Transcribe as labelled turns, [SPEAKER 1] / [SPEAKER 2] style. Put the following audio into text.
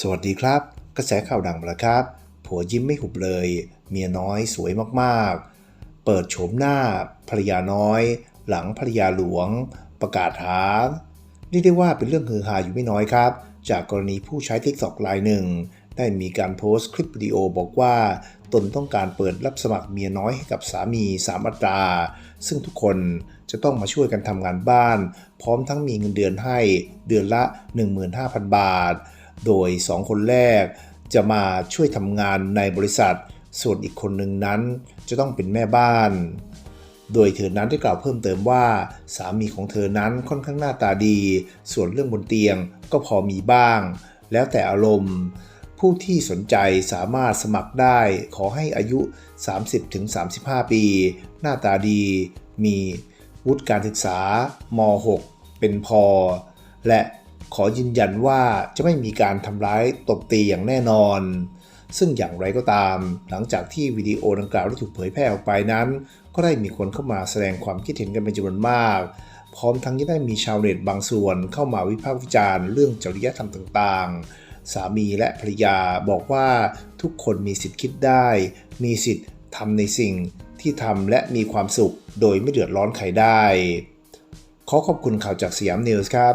[SPEAKER 1] สวัสดีครับ กระแสข่าวดังมาแล้วครับ ผัวยิ้มไม่หุบเลย เมียน้อยสวยมากๆ เปิดโฉมหน้าภรรยาน้อย หลังภรรยาหลวง ประกาศหาเรียกได้ว่าเป็นเรื่องฮือฮาอยู่ไม่น้อยครับ จากกรณีผู้ใช้ TikTok รายหนึ่ง ได้มีการโพสต์คลิปวิดีโอบอกว่า ตนต้องการเปิดรับสมัครเมียน้อยให้กับสามี3อัตรา ซึ่งทุกคนจะต้องมาช่วยกันทำงานบ้าน พร้อมทั้งมีเงินเดือนให้เดือนละ 15,000 บาท โดย 2 คนแรกจะมาช่วยทำงานในบริษัท ส่วนอีกคนหนึ่งนั้นจะต้องเป็นแม่บ้าน โดยเธอนั้นได้กล่าวเพิ่มเติมว่า สามีของเธอนั้นค่อนข้างหน้าตาดี ส่วนเรื่องบนเตียงก็พอมีบ้าง แล้วแต่อารมณ์ ผู้ที่สนใจสามารถสมัครได้ขอให้อายุ 30-35 ปี หน้าตาดี มีวุฒิการศึกษา ม 6 เป็นพอ และ ขอยืนยันว่าจะไม่มีการทำร้ายตบตีอย่างแน่นอน ซึ่งอย่างไรก็ตาม หลังจากที่วิดีโอดังกล่าวได้ถูกเผยแพร่ออกไปนั้น ก็ได้มีคนเข้ามาแสดงความคิดเห็นกันเป็นจำนวนมาก พร้อมทั้งยังได้มีชาวเน็ตบางส่วนเข้ามาวิพากษ์วิจารณ์เรื่องจริยธรรมต่างๆ สามีและภรรยาบอกว่าทุกคนมีสิทธิ์คิดได้ มีสิทธิ์ทำในสิ่งที่ทำและมีความสุข โดยไม่เดือดร้อนใครได้ ขอขอบคุณข่าวจากสยามนิวส์ครับ